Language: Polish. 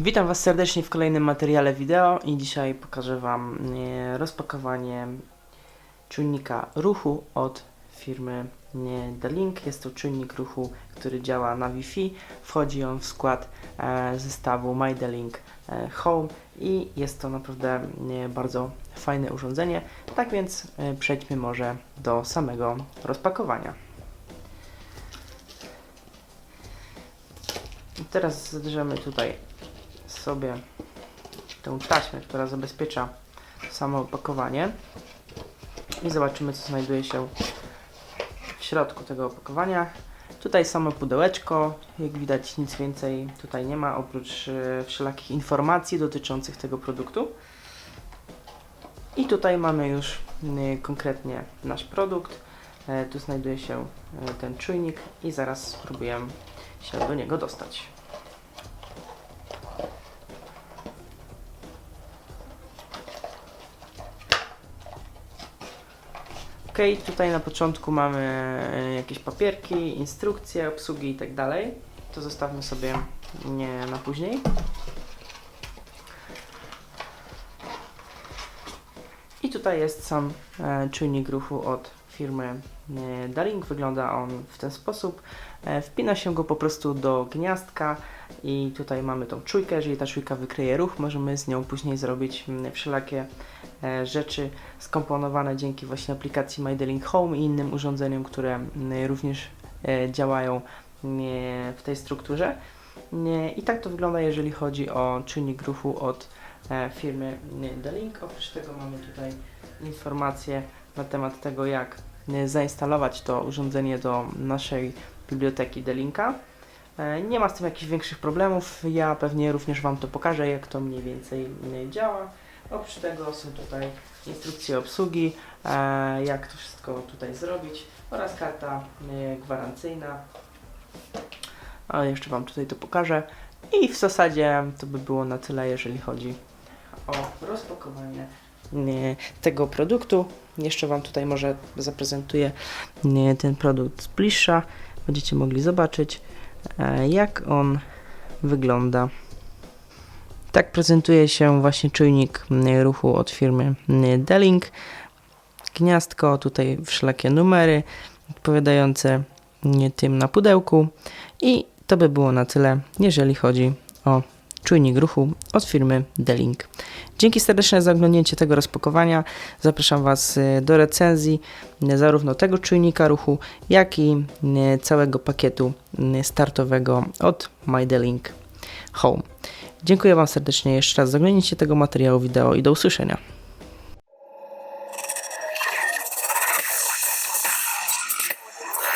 Witam Was serdecznie w kolejnym materiale wideo i dzisiaj pokażę Wam e, rozpakowanie czujnika ruchu od firmy The-Link. Jest to czujnik ruchu, który działa na Wi-Fi. Wchodzi on w skład e, zestawu My The-Link e, Home i jest to naprawdę bardzo fajne urządzenie. Tak więc przejdźmy może do samego rozpakowania. Teraz zadrzemy tutaj sobie tę taśmę, która zabezpiecza samo opakowanie i zobaczymy co znajduje się w środku tego opakowania. Tutaj samo pudełeczko, jak widać nic więcej tutaj nie ma oprócz e, wszelakich informacji dotyczących tego produktu. I tutaj mamy już konkretnie nasz produkt. E, Tu znajduje się e, ten czujnik i zaraz spróbuję się do niego dostać. Ok, tutaj na początku mamy e, jakieś papierki, instrukcje obsługi i tak dalej. To zostawmy sobie nie na później. I tutaj jest sam e, czujnik ruchu od firmy e, Daring. Wygląda on w ten sposób. Wpina się go po prostu do gniazdka i tutaj mamy tą czujkę. Jeżeli ta czujka wykryje ruch, możemy z nią później zrobić mm, wszelakie rzeczy skomponowane dzięki właśnie aplikacji MyDeLink Home i innym urządzeniom, które również e, działają mm, w tej strukturze. I tak to wygląda, jeżeli chodzi o czynnik ruchu od e, firmy The-Link. Oprócz tego mamy tutaj informacje na temat tego, jak e, zainstalować to urządzenie do naszej biblioteki The-Linka. E, Nie ma z tym jakichś większych problemów. Ja pewnie również Wam to pokażę, jak to mniej więcej e, działa. Oprócz tego są tutaj instrukcje obsługi, e, jak to wszystko tutaj zrobić oraz karta e, gwarancyjna. Ale jeszcze Wam tutaj to pokażę. I w zasadzie to by było na tyle, jeżeli chodzi o rozpakowanie e, tego produktu. Jeszcze Wam tutaj może zaprezentuję ten produkt z bliższa. Będziecie mogli zobaczyć, jak on wygląda. Tak prezentuje się właśnie czujnik mm, ruchu od firmy mm, Delink. Gniazdko, tutaj wszelakie numery odpowiadające mm, tym na pudełku. I to by było na tyle, jeżeli chodzi o czujnik ruchu od firmy Delink. Dzięki serdeczne za oglądnięcie tego rozpakowania. Zapraszam Was y, do recenzji y, zarówno tego czujnika ruchu, jak i y, całego pakietu startowego od MyDelink Home. Dziękuję Wam serdecznie jeszcze raz za oglądnięcie tego materiału wideo i do usłyszenia.